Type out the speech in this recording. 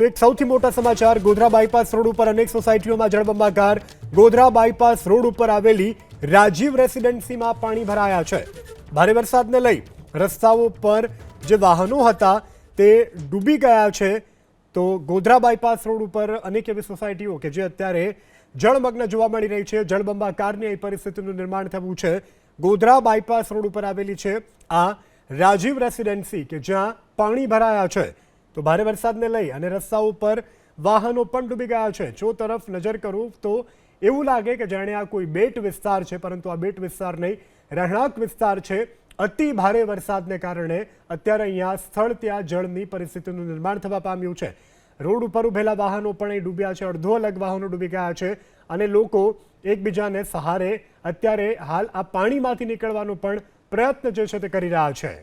તો એક સૌથી મોટા સમાચાર, ગોધરા બાયપાસ રોડ ઉપર અનેક સોસાયટીઓમાં જળબંબાકાર ગોધરા બાયપાસ રોડ ઉપર આવેલી રાજીવ રેસિડેન્સીમાં પાણી ભરાયા છે. ભારે વરસાદને લઈ રસ્તાઓ પર જે વાહનો હતા તે ડૂબી ગયા છે. તો ગોધરા બાયપાસ રોડ ઉપર અનેક એવી સોસાયટીઓ કે જે અત્યારે જળમગ્ન જોવા મળી રહી છે. જળબંબાકારની એ પરિસ્થિતિનું નિર્માણ થવું છે. ગોધરા બાયપાસ રોડ ઉપર આવેલી છે આ રાજીવ રેસિડેન્સી કે જ્યાં પાણી ભરાયા છે. તો ભારે વરસાદને લઈ અને રસ્તાઓ પર વાહનો પણ ડૂબી ગયા છે. જો તરફ નજર કરું તો એવું લાગે કે જાણે આ કોઈ બેટ વિસ્તાર છે, પરંતુ આ બેટ વિસ્તાર નહીં, રહેણાંક વિસ્તાર છે. અતિ ભારે વરસાદને કારણે અત્યારે અહીંયા સ્થળ ત્યાં જળની પરિસ્થિતિનું નિર્માણ થવા પામ્યું છે. રોડ ઉપર ઉભેલા વાહનો પણ અહીં ડૂબ્યા છે. અડધો અલગ વાહનો ડૂબી ગયા છે અને લોકો એકબીજાને સહારે અત્યારે હાલ આ પાણીમાંથી નીકળવાનો પણ પ્રયત્ન જે છે તે કરી રહ્યા છે.